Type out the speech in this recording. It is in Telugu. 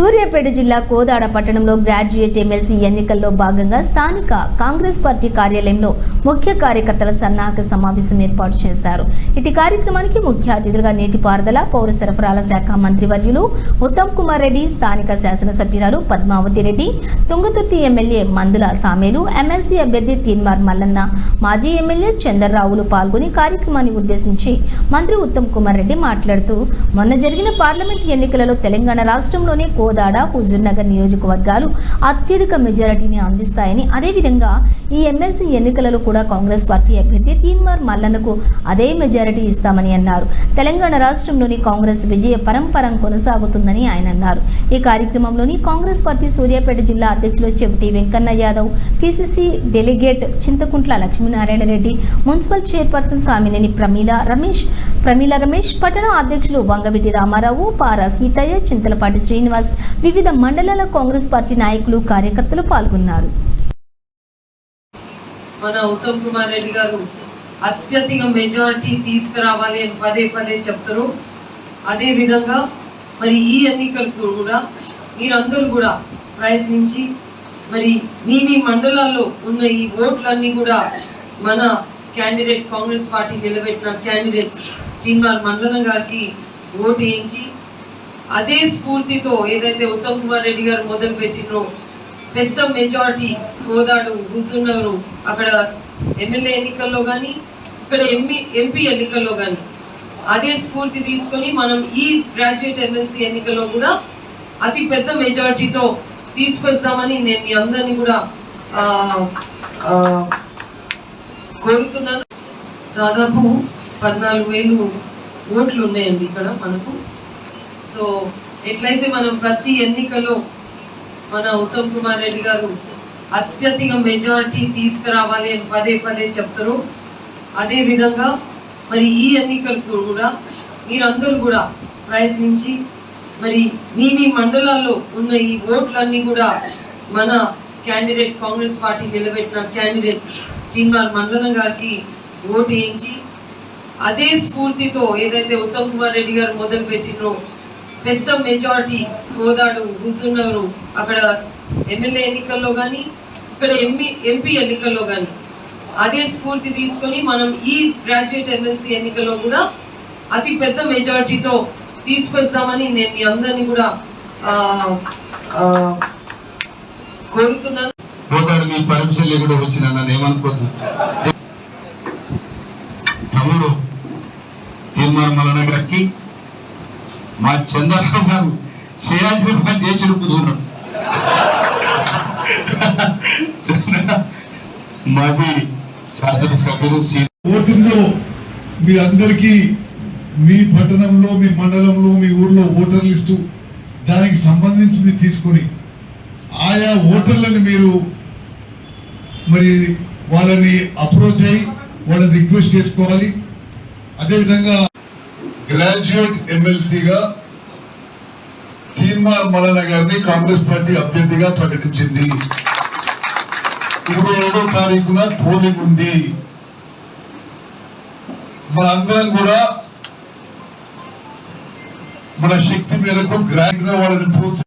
సూర్యాపేట జిల్లా కోదాడ పట్టణంలో గ్రాడ్యుయేట్ ఎమ్మెల్సీ ఎన్నికల్లో భాగంగా స్థానిక కాంగ్రెస్ పార్టీ కార్యాలయంలో ముఖ్య కార్యకర్తల సన్నాహక సమావేశం ఏర్పాటు చేశారు. ఇటు కార్యక్రమానికి ముఖ్య అతిథులుగా నీటిపారుదల పౌర సరఫరాల శాఖ మంత్రివర్యులు ఉత్తమ్ కుమార్ రెడ్డి స్థానిక శాసనసభ్యురాలు పద్మావతి రెడ్డి తుంగతుర్తి ఎమ్మెల్యే మందుల సామేలు ఎమ్మెల్సీ అభ్యర్థి తీన్మార్ మల్లన్న మాజీ ఎమ్మెల్యే చంద్రరావులు పాల్గొని కార్యక్రమాన్ని ఉద్దేశించి మంత్రి ఉత్తమ్ కుమార్ రెడ్డి మాట్లాడుతూ మొన్న జరిగిన పార్లమెంట్ ఎన్నికలలో తెలంగాణ రాష్ట్రంలోని కోదాడ హుజూర్నగర్ నియోజకవర్గాలు అత్యధిక మెజారిటీని అందిస్తాయని అదేవిధంగా ఈ ఎమ్మెల్సీ ఎన్నికలలో కూడా కాంగ్రెస్ పార్టీ అభ్యర్థి తీన్మార్ మల్లన్నకు అదే మెజారిటీ ఇస్తామని అన్నారు. తెలంగాణ రాష్ట్రంలోని కాంగ్రెస్ విజయ పరంపరం కొనసాగుతుందని ఆయన అన్నారు. ఈ కార్యక్రమంలోని కాంగ్రెస్ పార్టీ సూర్యాపేట జిల్లా అధ్యక్షులు Cheviti Venkanna Yadav PCC delegate Chinthakuntla Lakshminarayana Reddy municipal chairperson Swamineni Pramila Ramesh Pramila Ramesh పట్టణ అధ్యక్షులు వంగవిటి రామారావు పారా సీతయ్య చింతలపాటి శ్రీనివాస్ వివిధ మండలాల కాంగ్రెస్ పార్టీ నాయకులు కార్యకర్తలు పాల్గొన్నారు. మన ఉత్తమ్ కుమార్ రెడ్డి గారు అత్యధిక మెజారిటీ తీసుకురావాలి అని పదే పదే చెప్తారు. అదే విధంగా మరి ఈ ఎన్నికలకు కూడా మీరందరూ కూడా ప్రయత్నించి మరి మీ మీ మండలాల్లో ఉన్న ఈ ఓట్లన్నీ కూడా మన క్యాండిడేట్ కాంగ్రెస్ పార్టీ నిలబెట్టిన క్యాండిడేట్ టీన్మార్ మండలం గారికి ఓటు వేయించి అదే స్ఫూర్తితో ఏదైతే ఉత్తమ్ కుమార్ రెడ్డి గారు మొదలు పెట్టినో పెద్ద మెజారిటీ హోదాడు హుజూర్నగర్ అక్కడ ఎమ్మెల్యే ఎన్నికల్లో కానీ ఇక్కడ ఎంపీ ఎంపీ ఎన్నికల్లో కానీ అదే స్ఫూర్తి తీసుకొని మనం ఈ గ్రాడ్యుయేట్ ఎమ్మెల్సీ ఎన్నికల్లో కూడా అతి పెద్ద మెజారిటీతో తీసుకొస్తామని నేను మీ అందరినీ కూడా కోరుతున్నాను. దాదాపు పద్నాలుగు వేలు ఓట్లు ఉన్నాయండి ఇక్కడ మనకు. సో ఎట్లయితే మనం ప్రతి ఎన్నికలో మన ఉత్తమ్ కుమార్ రెడ్డి గారు అత్యధిక మెజారిటీ తీసుకురావాలి అని పదే పదే చెప్తారు. అదే విధంగా మరి ఈ ఎన్నికలకు కూడా మీరందరూ కూడా ప్రయత్నించి మరి మీ మీ మండలాల్లో ఉన్న ఈ ఓట్లన్నీ కూడా మన క్యాండిడేట్ కాంగ్రెస్ పార్టీ నిలబెట్టిన క్యాండిడేట్ టీన్మార్ మండలం గారికి ఓటు వేయించి అదే స్ఫూర్తితో ఏదైతే ఉత్తమ్ కుమార్ రెడ్డి గారు మొదలుపెట్టినో పెద్ద మెజారిటీ గోదాడు హుజూర్నగర్ అక్కడ ఎమ్మెల్యే ఎన్నికల్లో కానీ ఇక్కడ ఎంపీ ఎంపీ ఎన్నికల్లో కానీ అదే స్ఫూర్తి తీసుకొని మనం ఈ గ్రాడ్యుయేట్ ఎమ్మెల్సీ ఎన్నికల్లో కూడా అతి పెద్ద మెజారిటీతో తీసుకొస్తామని నేను మీ అందరినీ కూడా కోరుతున్నాను. పోతాడు మీ పర్మిషన్ లేకుండా వచ్చిన నన్ను ఏమనుకోతున్నా తమ్ముడు తీర్మానం మల్లన్న గారికి మా చంద్రరావు గారు చేయాల్సిన పని చేసి కూర్చున్నాడు మాది శాసనసభ్యులు శ్రీ మీ అందరికీ మీ పట్టణంలో మీ మండలంలో మీ ఊర్లో ఓటర్ లిస్టు దానికి సంబంధించింది తీసుకొని ఆయా ఓటర్లను మీరు మరి వాళ్ళని అప్రోచ్ అయ్యి వాళ్ళని రిక్వెస్ట్ చేసుకోవాలి. అదేవిధంగా గ్రాడ్యుయేట్ ఎమ్మెల్సీగా తీన్మార్ మల్లన్న గారిని కాంగ్రెస్ పార్టీ అభ్యర్థిగా ప్రకటించింది. ఇరవై ఏడో తారీఖున పోలింగ్ ఉంది. మనందరం కూడా మన శక్తి మేరకు గ్రాండ్ వాళ్ళని ప్రోత్స